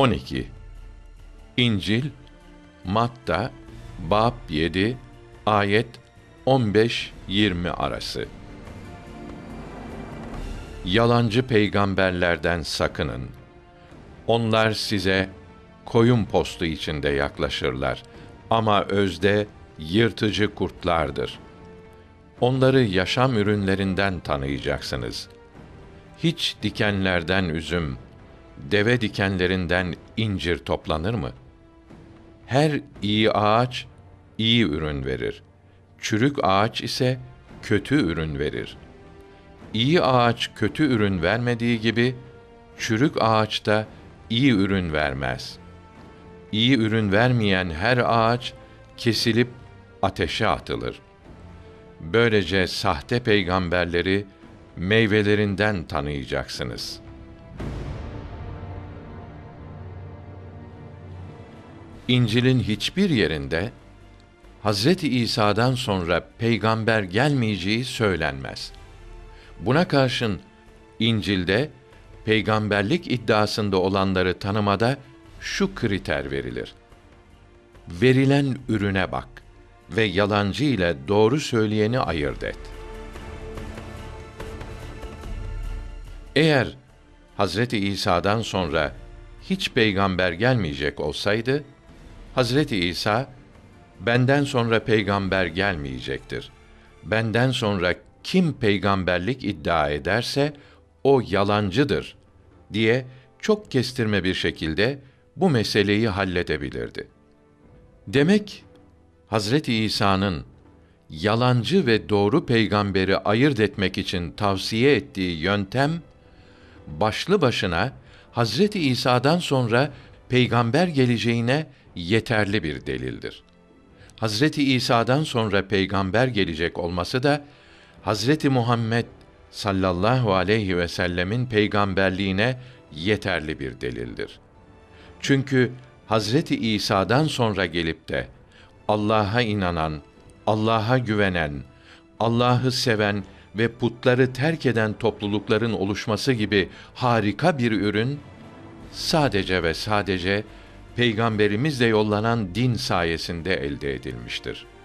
12. İncil Matta bab 7 ayet 15-20 arası. Yalancı peygamberlerden sakının. Onlar size koyun postu içinde yaklaşırlar ama özde yırtıcı kurtlardır. Onları yaşam ürünlerinden tanıyacaksınız. Hiç dikenlerden üzüm, deve dikenlerinden incir toplanır mı? Her iyi ağaç iyi ürün verir. Çürük ağaç ise kötü ürün verir. İyi ağaç kötü ürün vermediği gibi çürük ağaç da iyi ürün vermez. İyi ürün vermeyen her ağaç kesilip ateşe atılır. Böylece sahte peygamberleri meyvelerinden tanıyacaksınız.'' İncil'in hiçbir yerinde Hazreti İsa'dan sonra peygamber gelmeyeceği söylenmez. Buna karşın İncil'de peygamberlik iddiasında olanları tanımada şu kriter verilir. Verilen ürüne bak ve yalancı ile doğru söyleyeni ayırt et. Eğer Hazreti İsa'dan sonra hiç peygamber gelmeyecek olsaydı, Hazreti İsa, benden sonra peygamber gelmeyecektir. Benden sonra kim peygamberlik iddia ederse, o yalancıdır diye çok kestirme bir şekilde bu meseleyi halledebilirdi. Demek Hazreti İsa'nın yalancı ve doğru peygamberi ayırt etmek için tavsiye ettiği yöntem başlı başına Hazreti İsa'dan sonra peygamber geleceğine yeterli bir delildir. Hazreti İsa'dan sonra peygamber gelecek olması da Hazreti Muhammed sallallahu aleyhi ve sellemin peygamberliğine yeterli bir delildir. Çünkü Hazreti İsa'dan sonra gelip de Allah'a inanan, Allah'a güvenen, Allah'ı seven ve putları terk eden toplulukların oluşması gibi harika bir ürün sadece ve sadece peygamberimizle yollanan din sayesinde elde edilmiştir.''